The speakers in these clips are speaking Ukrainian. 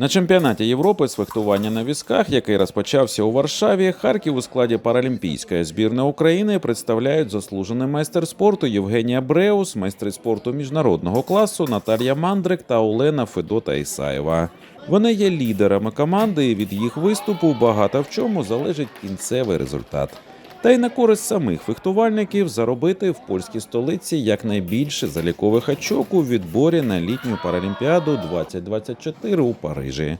На чемпіонаті Європи з фехтування на візках, який розпочався у Варшаві, Харків у складі паралімпійської збірної України представляють заслужений майстер спорту Євгенія Бреус, майстри спорту міжнародного класу Наталія Мандрик та Олена Федота Ісаєва. Вони є лідерами команди, і від їх виступу багато в чому залежить кінцевий результат. Та й на користь самих фехтувальників заробити в польській столиці якнайбільше залікових очок у відборі на літню паралімпіаду 2024 у Парижі.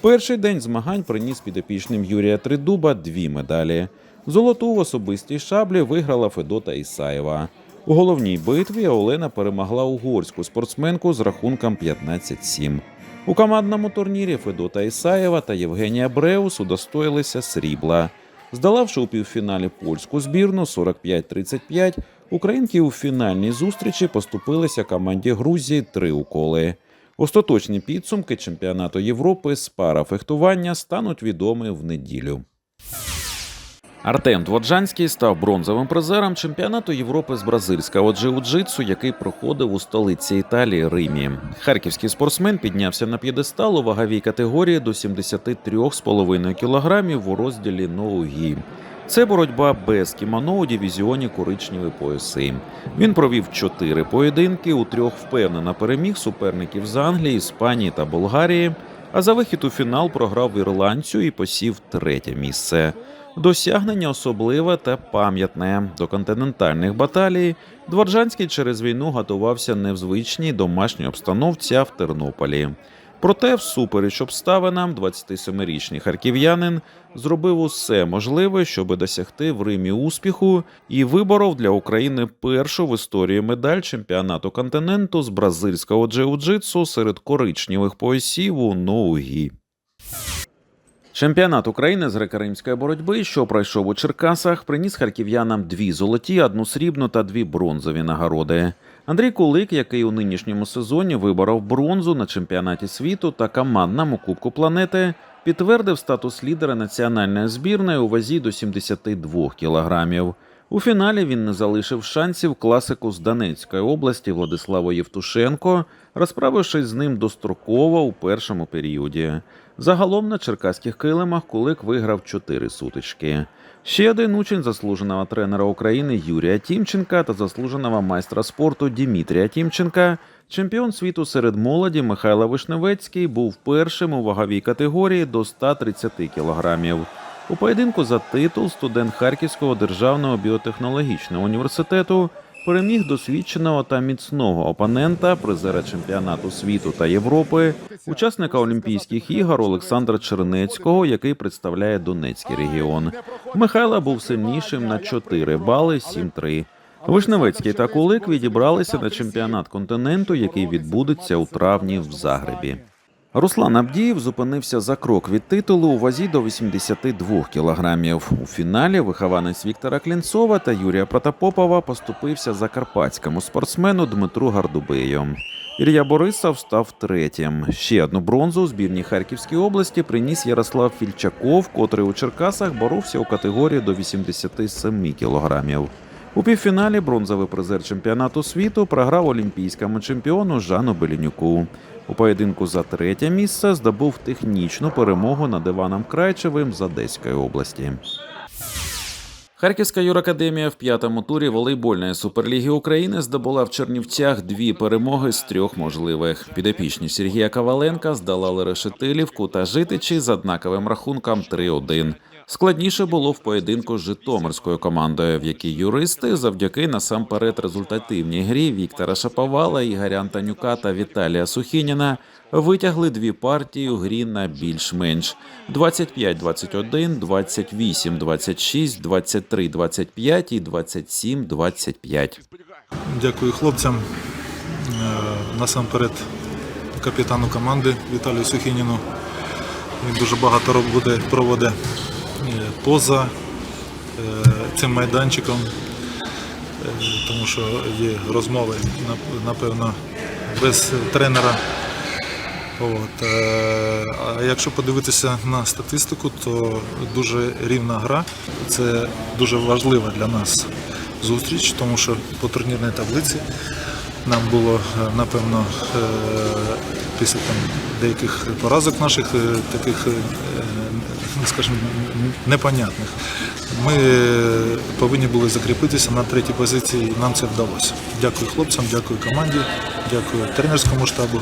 Перший день змагань приніс підопічним Юрія Тридуба дві медалі. Золоту в особистій шаблі виграла Федота Ісаєва. У головній битві Олена перемогла угорську спортсменку з рахунком 15-7. У командному турнірі Федота Ісаєва та Євгенія Бреус удостоїлися срібла. Здолавши у півфіналі польську збірну 45-35, українки у фінальній зустрічі поступилися команді Грузії три уколи. Остаточні підсумки чемпіонату Європи з парафехтування стануть відомі в неділю. Артем Дводжанський став бронзовим призером чемпіонату Європи з бразильського джиу-джитсу, який проходив у столиці Італії Римі. Харківський спортсмен піднявся на п'єдестал у ваговій категорії до 73,5 кілограмів у розділі ноугі. Це боротьба без кімоно у дивізіоні коричневі пояси. Він провів чотири поєдинки. У трьох впевнено переміг суперників з Англії, Іспанії та Болгарії. А за вихід у фінал програв ірландцю і посів третє місце. Досягнення особливе та пам'ятне. До континентальних баталій Дворжанський через війну готувався не в звичній домашній обстановці, а в Тернополі. Проте, всупереч обставинам, 27-річний харків'янин зробив усе можливе, щоб досягти в Римі успіху, і виборов для України першу в історії медаль чемпіонату континенту з бразильського джиу-джитсу серед коричневих поясів у ноугі. Чемпіонат України з греко-римської боротьби, що пройшов у Черкасах, приніс харків'янам дві золоті, одну срібну та дві бронзові нагороди. Андрій Кулик, який у нинішньому сезоні виборов бронзу на чемпіонаті світу та командному Кубку планети, підтвердив статус лідера національної збірної у вазі до 72 кілограмів. У фіналі він не залишив шансів класику з Донецької області Владиславу Євтушенко, розправившись з ним достроково у першому періоді. Загалом на черкаських килимах Кулик виграв чотири сутички. Ще один учень заслуженого тренера України Юрія Тімченка та заслуженого майстра спорту Дімітрія Тімченка. Чемпіон світу серед молоді Михайло Вишневецький був першим у ваговій категорії до 130 кілограмів. У поєдинку за титул студент Харківського державного біотехнологічного університету переміг досвідченого та міцного опонента, призера чемпіонату світу та Європи, учасника Олімпійських ігор Олександра Чернецького, який представляє Донецький регіон. Михайло був сильнішим на 4 бали 7-3. Вишневецький та Кулик відібралися на чемпіонат континенту, який відбудеться у травні в Загребі. Руслан Абдієв зупинився за крок від титулу у вазі до 82 кілограмів. У фіналі вихованець Віктора Клінцова та Юрія Протопопова поступився закарпатському спортсмену Дмитру Гардубею. Ілля Борисов став третім. Ще одну бронзу у збірній Харківської області приніс Ярослав Фільчаков, котрий у Черкасах боровся у категорії до 87 кілограмів. У півфіналі бронзовий призер чемпіонату світу програв олімпійському чемпіону Жану Белінюку. У поєдинку за третє місце здобув технічну перемогу над Іваном Крайчевим з Одеської області. Харківська юракадемія в п'ятому турі волейбольної суперліги України здобула в Чернівцях дві перемоги з трьох можливих. Підопічні Сергія Коваленка здолали Решетилівку та Житичі з однаковим рахунком 3-1. Складніше було в поєдинку з Житомирською командою, в якій юристи завдяки насамперед результативній грі Віктора Шаповала, Ігоря Антонюка та Віталія Сухініна витягли дві партії у грі на більш-менш 25-21, 28-26, 23-25 і 27-25. Дякую хлопцям. Е, Насамперед капітану команди Віталію Сухініну. Він дуже багато роботи проводить поза е, цим майданчиком, е, тому що є розмови, напевно, без тренера. От. е, А якщо подивитися на статистику, то дуже рівна гра. Це дуже важлива для нас зустріч, тому що по турнірній таблиці нам було е, напевно е, після там деяких поразок наших, е, таких, е, скажімо, непонятних. Ми повинні були закріпитися на третій позиції, нам це вдалося. Дякую хлопцям, дякую команді, дякую тренерському штабу.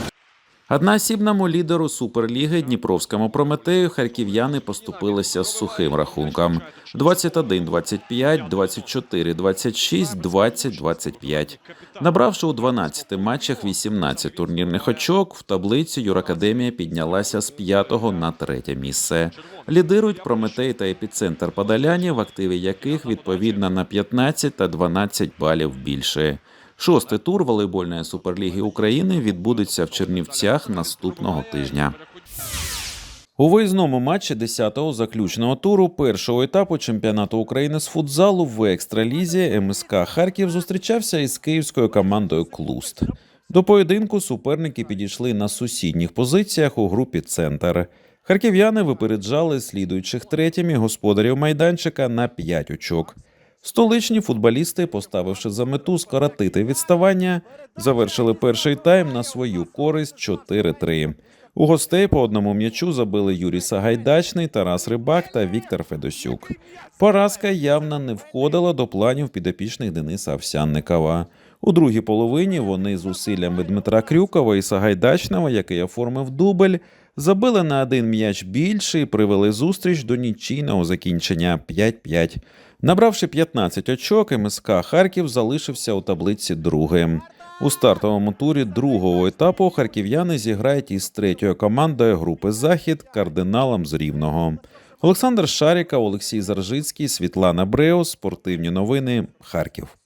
Одноосібному лідеру Суперліги Дніпровському Прометею харків'яни поступилися з сухим рахунком: 21-25, 24-26, 20-25. Набравши у 12 матчах 18 турнірних очок, в таблиці Юракадемія піднялася з 5 на 3 місце. Лідирують Прометей та епіцентр Подоляні, в активі яких відповідно на 15 та 12 балів більше. Шостий тур волейбольної суперліги України відбудеться в Чернівцях наступного тижня. У виїзному матчі 10-го заключного туру першого етапу чемпіонату України з футзалу в екстралізі МСК Харків зустрічався із київською командою Клуст. До поєдинку суперники підійшли на сусідніх позиціях у групі Центр. Харків'яни випереджали слідуючих третім і господарів майданчика на 5 очок. Столичні футболісти, поставивши за мету скоротити відставання, завершили перший тайм на свою користь 4-3. У гостей по одному м'ячу забили Юрій Сагайдачний, Тарас Рибак та Віктор Федосюк. Поразка явно не входила до планів підопічних Дениса Овсянникова. У другій половині вони з усиллями Дмитра Крюкова і Сагайдачного, який оформив дубль, забили на один м'яч більше і привели зустріч до нічийного закінчення 5-5. Набравши 15 очок, МСК Харків залишився у таблиці другим. У стартовому турі другого етапу харків'яни зіграють із третьою командою групи Захід кардиналом з Рівного. Олександр Шаріка, Олексій Заржицький, Світлана Бреус. Спортивні новини. Харків.